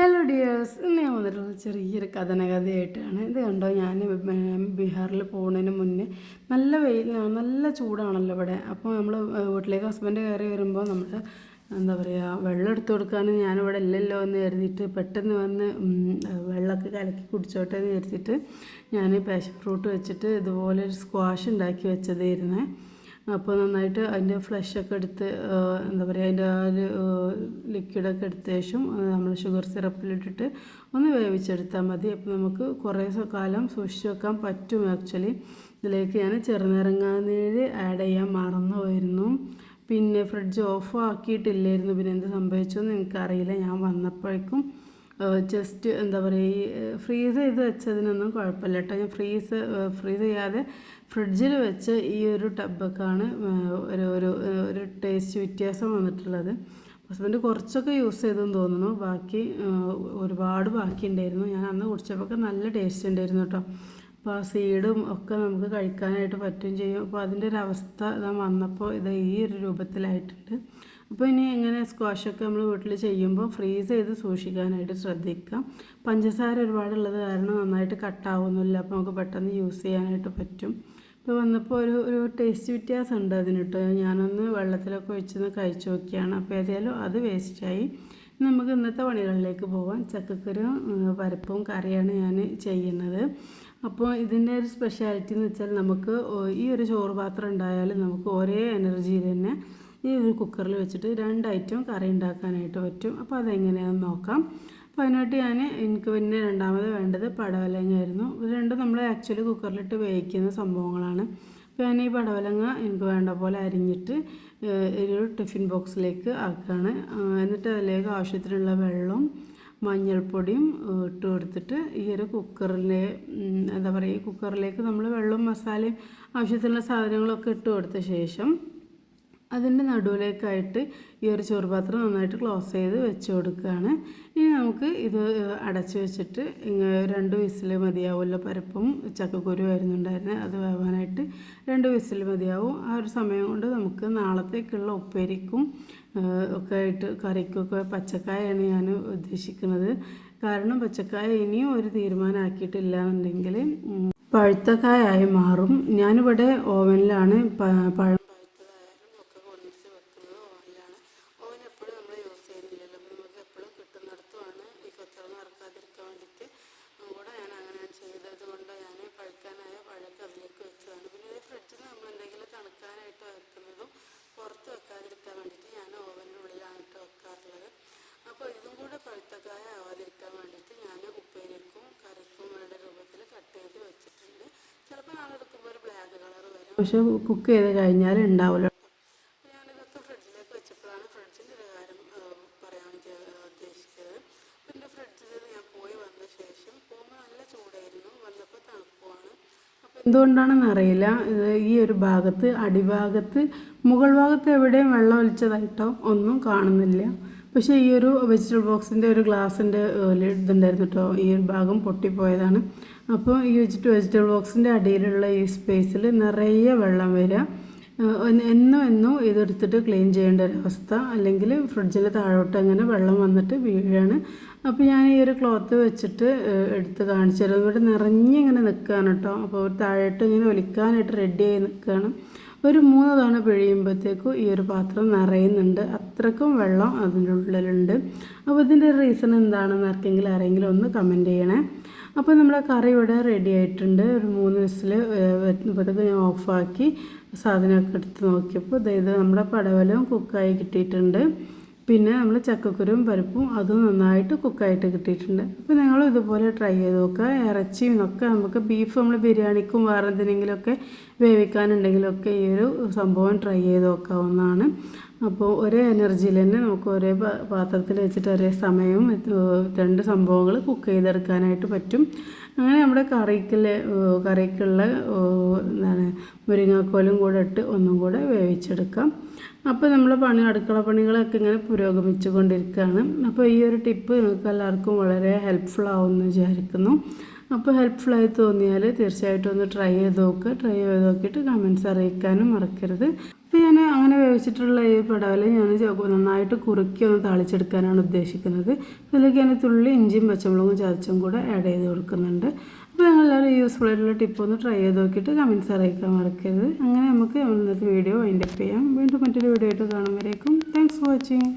Hello dears ഇന്ന് ഞാൻ വന്നിട്ടുള്ള ചെറിയൊരു കഥനകഥയായിട്ടാണ്. ഇത് കണ്ടോ? ഞാൻ ബീഹാറിൽ പോകുന്നതിന് മുന്നേ നല്ല വെയിലാണ് നല്ല ചൂടാണല്ലോ ഇവിടെ. അപ്പോൾ നമ്മൾ വീട്ടിലേക്ക് ഹസ്ബൻഡ് കയറി വരുമ്പോൾ നമ്മൾ എന്താ പറയുക വെള്ളം എടുത്തു കൊടുക്കാൻ ഞാനിവിടെ ഇല്ലല്ലോ എന്ന് കരുതിയിട്ട് പെട്ടെന്ന് വന്ന് വെള്ളമൊക്കെ കലക്കി കുടിച്ചോട്ടെ എന്ന് കരുതിയിട്ട് ഞാൻ പാഷൻ ഫ്രൂട്ട് വെച്ചിട്ട് ഇതുപോലെ ഒരു സ്ക്വാഷ് ഉണ്ടാക്കി വെച്ചതായിരുന്നേ. അപ്പോൾ നന്നായിട്ട് അതിന്റെ ഫ്ലഷൊക്കെ എടുത്ത് എന്താ പറയുക അതിന്റെ ആ ഒരു ലിക്വിഡൊക്കെ എടുത്ത ശേഷം നമ്മൾ ഷുഗർ സിറപ്പിലിട്ടിട്ട് ഒന്ന് വേവിച്ചെടുത്താൽ മതി. അപ്പോൾ നമുക്ക് കുറേ കാലം സൂക്ഷിച്ച് വെക്കാൻ പറ്റും ആക്ച്വലി ഇതിലേക്ക് ഞാൻ ചെറുനാരങ്ങാനീര് ആഡ് ചെയ്യാൻ മറന്നു പോയിരുന്നു. പിന്നെ ഫ്രിഡ്ജ് ഓഫ് ആക്കിയിട്ടില്ലായിരുന്നു. പിന്നെ എന്ത് സംഭവിച്ചോ എന്ന് എനിക്കറിയില്ല. ഞാൻ വന്നപ്പോഴേക്കും ജസ്റ്റ് എന്താ പറയുക ഈ ഫ്രീസ് ചെയ്ത് വെച്ചതിനൊന്നും കുഴപ്പമില്ല കേട്ടോ. ഞാൻ ഫ്രീസ് ഫ്രീസ് ചെയ്യാതെ ഫ്രിഡ്ജിൽ വെച്ച് ഈ ഒരു ടബൊക്കെയാണ് ഒരു ഒരു ഒരു ടേസ്റ്റ് വ്യത്യാസം വന്നിട്ടുള്ളത്. ഹസ്ബൻഡ് കുറച്ചൊക്കെ യൂസ് ചെയ്തെന്ന് തോന്നുന്നു. ബാക്കി ഒരുപാട് ബാക്കി ഉണ്ടായിരുന്നു. ഞാൻ അന്ന് കുടിച്ചപ്പോൾ നല്ല ടേസ്റ്റ് ഉണ്ടായിരുന്നു കേട്ടോ. അപ്പോൾ ആ സീഡും ഒക്കെ നമുക്ക് കഴിക്കാനായിട്ട് പറ്റും ചെയ്യും. അപ്പോൾ അതിന്റെ ഒരു അവസ്ഥ വന്നപ്പോൾ ഇത് ഈ ഒരു രൂപത്തിലായിട്ടുണ്ട്. അപ്പോൾ ഇനി ഇങ്ങനെ സ്ക്വാഷൊക്കെ നമ്മൾ വീട്ടിൽ ചെയ്യുമ്പോൾ ഫ്രീസ് ചെയ്ത് സൂക്ഷിക്കാനായിട്ട് ശ്രദ്ധിക്കാം പഞ്ചസാര ഒരുപാടുള്ളത് കാരണം നന്നായിട്ട് കട്ടാവുന്നില്ല അപ്പോൾ നമുക്ക് പെട്ടെന്ന് യൂസ് ചെയ്യാനായിട്ട് പറ്റും. ഇപ്പോൾ വന്നപ്പോൾ ഒരു ഒരു ടേസ്റ്റ് വ്യത്യാസം ഉണ്ട് അതിന് കേട്ടോ ഞാനൊന്ന് വെള്ളത്തിലൊക്കെ ഒഴിച്ചൊന്ന് കഴിച്ചു നോക്കിയാണ്. അപ്പോൾ ഏതായാലും അത് വേസ്റ്റായി നമുക്ക് ഇന്നത്തെ പണികളിലേക്ക് പോവാം. ചക്കക്കുരും പരപ്പും കറിയാണ് ഞാൻ ചെയ്യുന്നത്. അപ്പോൾ ഇതിന്റെ ഒരു സ്പെഷ്യാലിറ്റി എന്ന് വെച്ചാൽ നമുക്ക് ഈ ഒരു ചോറ് പാത്രം ഉണ്ടായാൽ നമുക്ക് ഒരേ എനർജിയിൽ തന്നെ ഈ ഒരു കുക്കറിൽ വെച്ചിട്ട് രണ്ട് ഐറ്റം കറി ഉണ്ടാക്കാനായിട്ട് പറ്റും. അപ്പോൾ അതെങ്ങനെയാണെന്ന് നോക്കാം. അപ്പോൾ അതിനായിട്ട് ഞാൻ എനിക്ക് പിന്നെ രണ്ടാമത് വേണ്ടത് പടവലങ്ങയായിരുന്നു. ഇത് രണ്ടും നമ്മൾ ആക്ച്വലി കുക്കറിലിട്ട് വേവിക്കുന്ന സംഭവങ്ങളാണ്. അപ്പോൾ ഞാൻ ഈ പടവലങ്ങ എനിക്ക് വേണ്ട പോലെ അരിഞ്ഞിട്ട് ഒരു ടിഫിൻ ബോക്സിലേക്ക് ആക്കുകയാണ്. എന്നിട്ട് അതിലേക്ക് ആവശ്യത്തിനുള്ള വെള്ളവും മഞ്ഞൾപ്പൊടിയും ഇട്ട് കൊടുത്തിട്ട് ഈ ഒരു കുക്കറിലെ എന്താ പറയുക ഈ കുക്കറിലേക്ക് നമ്മൾ വെള്ളവും മസാലയും ആവശ്യത്തിനുള്ള സാധനങ്ങളൊക്കെ ഇട്ട് കൊടുത്ത ശേഷം അതിന്റെ നടുവിലേക്കായിട്ട് ഈ ഒരു ചോറുപാത്രം നന്നായിട്ട് ക്ലോസ് ചെയ്ത് വെച്ച് കൊടുക്കുകയാണ്. ഇനി നമുക്ക് ഇത് അടച്ച് വെച്ചിട്ട് രണ്ട് വിസിൽ മതിയാവുമല്ലോ. പരപ്പും ചക്കക്കുരു ആയിരുന്നുണ്ടായിരുന്നത് അത് വേവാനായിട്ട് രണ്ട് വിസിൽ മതിയാവും. ആ ഒരു സമയം കൊണ്ട് നമുക്ക് നാളത്തേക്കുള്ള ഉപ്പേരിക്കും ഒക്കെ ആയിട്ട് കറിക്കൊക്കെ പച്ചക്കായാണ് ഞാൻ ഉദ്ദേശിക്കുന്നത്. കാരണം പച്ചക്കായ ഇനിയും ഒരു തീരുമാനമാക്കിയിട്ടില്ല എന്നുണ്ടെങ്കിൽ പഴുത്തക്കായായി മാറും. ഞാനിവിടെ ഓവനിലാണ് പഴം പഴുത്തതായാലും ഒക്കെ കൊണ്ടുവച്ച് വെക്കുന്നത് ഓവനിലാണ് ഓവൻ എപ്പോഴും നമ്മൾ യൂസ് ചെയ്യുന്നില്ലല്ലോ അപ്പോൾ നമുക്ക് എപ്പോഴും കിട്ടുന്നിടത്തുമാണ് ഈ കൊത്തറന്ന് ഇറക്കാതിരിക്കാൻ വേണ്ടിയിട്ട് കൂടെ ഞാൻ അങ്ങനെ ചെയ്തത് കൊണ്ട് ഞാൻ പഴുക്കാനായ പഴമൊക്കെ അതിലേക്ക് വെച്ചതാണ് പിന്നെ ഇത് ഫ്രിഡ്ജിൽ നമ്മൾ എന്തെങ്കിലും തണുക്കാനായിട്ട് വെക്കുന്നതും പുറത്ത് വെക്കാതിരിക്കാൻ വേണ്ടിയിട്ട് ഞാൻ ഓവന്റെ ഉള്ളിലാണ് ഇട്ട് വെക്കാറുള്ളത് അപ്പോൾ ഇതും കൂടെ പഴുത്തക്കായ ആവാതിരിക്കാൻ വേണ്ടിയിട്ട് ഞാൻ ഉപ്പേരിക്കും കറിക്കും വേണ്ട രൂപത്തിൽ കട്ട് ചെയ്ത് വെച്ചിട്ടുണ്ട് ചിലപ്പോൾ നാളെ എടുക്കുമ്പോൾ ഒരു ബ്ലാക്ക് കളർ വരും പക്ഷെ കുക്ക് ചെയ്ത് കഴിഞ്ഞാൽ ഉണ്ടാവില്ല അപ്പോൾ ഞാനിതൊക്കെ ഫ്രിഡ്ജിലേക്ക് വെച്ചപ്പോഴാണ് ഫ്രിഡ്ജിന്റെ ഒരു കാര്യം പറയാൻ ഉദ്ദേശിച്ചത്. പിന്നെ ഫ്രിഡ്ജിൽ ഞാൻ പോയി വന്ന ശേഷം പോകുമ്പോൾ നല്ല ചൂടായിരുന്നു വന്നപ്പോൾ തണുപ്പുമാണ്. എന്തുകൊണ്ടാണെന്ന് അറിയില്ല. ഈ ഒരു ഭാഗത്ത് അടിഭാഗത്ത് മുകൾ ഭാഗത്ത് എവിടെയും വെള്ളം ഒലിച്ചതായിട്ടോ ഒന്നും കാണുന്നില്ല. പക്ഷേ ഈ ഒരു വെജിറ്റബിൾ ബോക്സിന്റെ ഒരു ഗ്ലാസിന്റെ ഇതുണ്ടായിരുന്നു കേട്ടോ. ഈ ഒരു ഭാഗം പൊട്ടിപ്പോയതാണ്. അപ്പോൾ ഈ വെജിറ്റ വെജിറ്റബിൾ ബോക്സിന്റെ അടിയിലുള്ള ഈ സ്പേസിൽ നിറയെ വെള്ളം വരിക. എന്നും എന്നും ഇതെടുത്തിട്ട് ക്ലീൻ ചെയ്യേണ്ട ഒരവസ്ഥ അല്ലെങ്കിൽ ഫ്രിഡ്ജിൽ താഴോട്ട് അങ്ങനെ വെള്ളം വന്നിട്ട് വീഴാണ്. അപ്പോൾ ഞാൻ ഈ ഒരു ക്ലോത്ത് വെച്ചിട്ട് എടുത്ത് കാണിച്ചു ഇവിടെ നിറഞ്ഞിങ്ങനെ നിൽക്കുകയാണ് കേട്ടോ. അപ്പോൾ താഴോട്ട് ഇങ്ങനെ ഒലിക്കാനായിട്ട് റെഡി ആയി നിൽക്കുകയാണ്. ഒരു മൂന്ന് തവണ പിഴിയുമ്പോഴത്തേക്കും ഈ ഒരു പാത്രം നിറയുന്നുണ്ട്. അത്രക്കും വെള്ളം അതിന്റെ ഉള്ളിലുണ്ട്. അപ്പോൾ ഇതിന്റെ റീസൺ എന്താണെന്ന് ആർക്കെങ്കിലും ആരെങ്കിലും ഒന്ന് കമന്റ് ചെയ്യണേ. അപ്പോൾ നമ്മുടെ കറി ഇവിടെ റെഡി ആയിട്ടുണ്ട്. ഒരു മൂന്ന് വിസിൽ വരുമ്പോഴത്തേക്ക് ഞാൻ ഓഫാക്കി സാധനമൊക്കെ എടുത്ത് നോക്കിയപ്പോൾ ഇത് നമ്മുടെ പടവലവും കുക്കായി കിട്ടിയിട്ടുണ്ട്. പിന്നെ നമ്മൾ ചക്കക്കുരും പരിപ്പും അതും നന്നായിട്ട് കുക്കായിട്ട് കിട്ടിയിട്ടുണ്ട്. അപ്പോൾ നിങ്ങൾ ഇതുപോലെ ട്രൈ ചെയ്ത് നോക്കുക. ഇറച്ചിയും ഒക്കെ നമുക്ക് ബീഫ് നമ്മൾ ബിരിയാണിക്കും വേറെ എന്തിനെങ്കിലുമൊക്കെ വേവിക്കാനുണ്ടെങ്കിലൊക്കെ ഈ ഒരു സംഭവം ട്രൈ ചെയ്ത് നോക്കാവുന്നതാണ്. അപ്പോൾ ഒരേ എനർജിയിൽ തന്നെ നമുക്ക് ഒരേ പാത്രത്തിൽ വെച്ചിട്ട് ഒരേ സമയം രണ്ട് സംഭവങ്ങൾ കുക്ക് ചെയ്തെടുക്കാനായിട്ട് പറ്റും. അങ്ങനെ നമ്മുടെ കറിക്കുള്ള കറിക്കുള്ള എന്താണ് മുരിങ്ങാക്കോലും കൂടെ ഇട്ട് ഒന്നും കൂടെ വേവിച്ചെടുക്കാം. അപ്പോൾ നമ്മൾ പണി അടുക്കള പണികളൊക്കെ ഇങ്ങനെ പുരോഗമിച്ചു കൊണ്ടിരിക്കുകയാണ്. അപ്പോൾ ഈ ഒരു ടിപ്പ് നിങ്ങൾക്ക് എല്ലാവർക്കും വളരെ ഹെൽപ്ഫുൾ ആവുമെന്ന് വിചാരിക്കുന്നു. അപ്പോൾ ഹെൽപ്ഫുള്ളായി തോന്നിയാൽ തീർച്ചയായിട്ടും ഒന്ന് ട്രൈ ചെയ്ത് നോക്കുക ട്രൈ ചെയ്ത് നോക്കിയിട്ട് കമന്റ്സ് അറിയിക്കാനും മറക്കരുത്. അപ്പോൾ ഞാൻ അങ്ങനെ വേവിച്ചിട്ടുള്ള ഈ പടവല ഞാൻ നന്നായിട്ട് കുറുക്കി ഒന്ന് താളിച്ചെടുക്കാനാണ് ഉദ്ദേശിക്കുന്നത്. ഇതിലേക്ക് ഞാൻ തുള്ളി ഇഞ്ചിയും പച്ചമുളകും ചതച്ചും കൂടെ ആഡ് ചെയ്ത് കൊടുക്കുന്നുണ്ട്. അപ്പോൾ ഞങ്ങളെല്ലാവരും യൂസ്ഫുൾ ആയിട്ടുള്ള ടിപ്പ് ഒന്ന് ട്രൈ ചെയ്ത് നോക്കിയിട്ട് കമന്റ്സ് അറിയിക്കാൻ മറക്കരുത്. അങ്ങനെ നമുക്ക് ഇന്നത്തെ വീഡിയോ വൈൻഡപ്പ് ചെയ്യാം. വീണ്ടും മറ്റൊരു വീഡിയോ ആയിട്ട് കാണുമ്പോഴേക്കും താങ്ക്സ് ഫോർ വാച്ചിങ്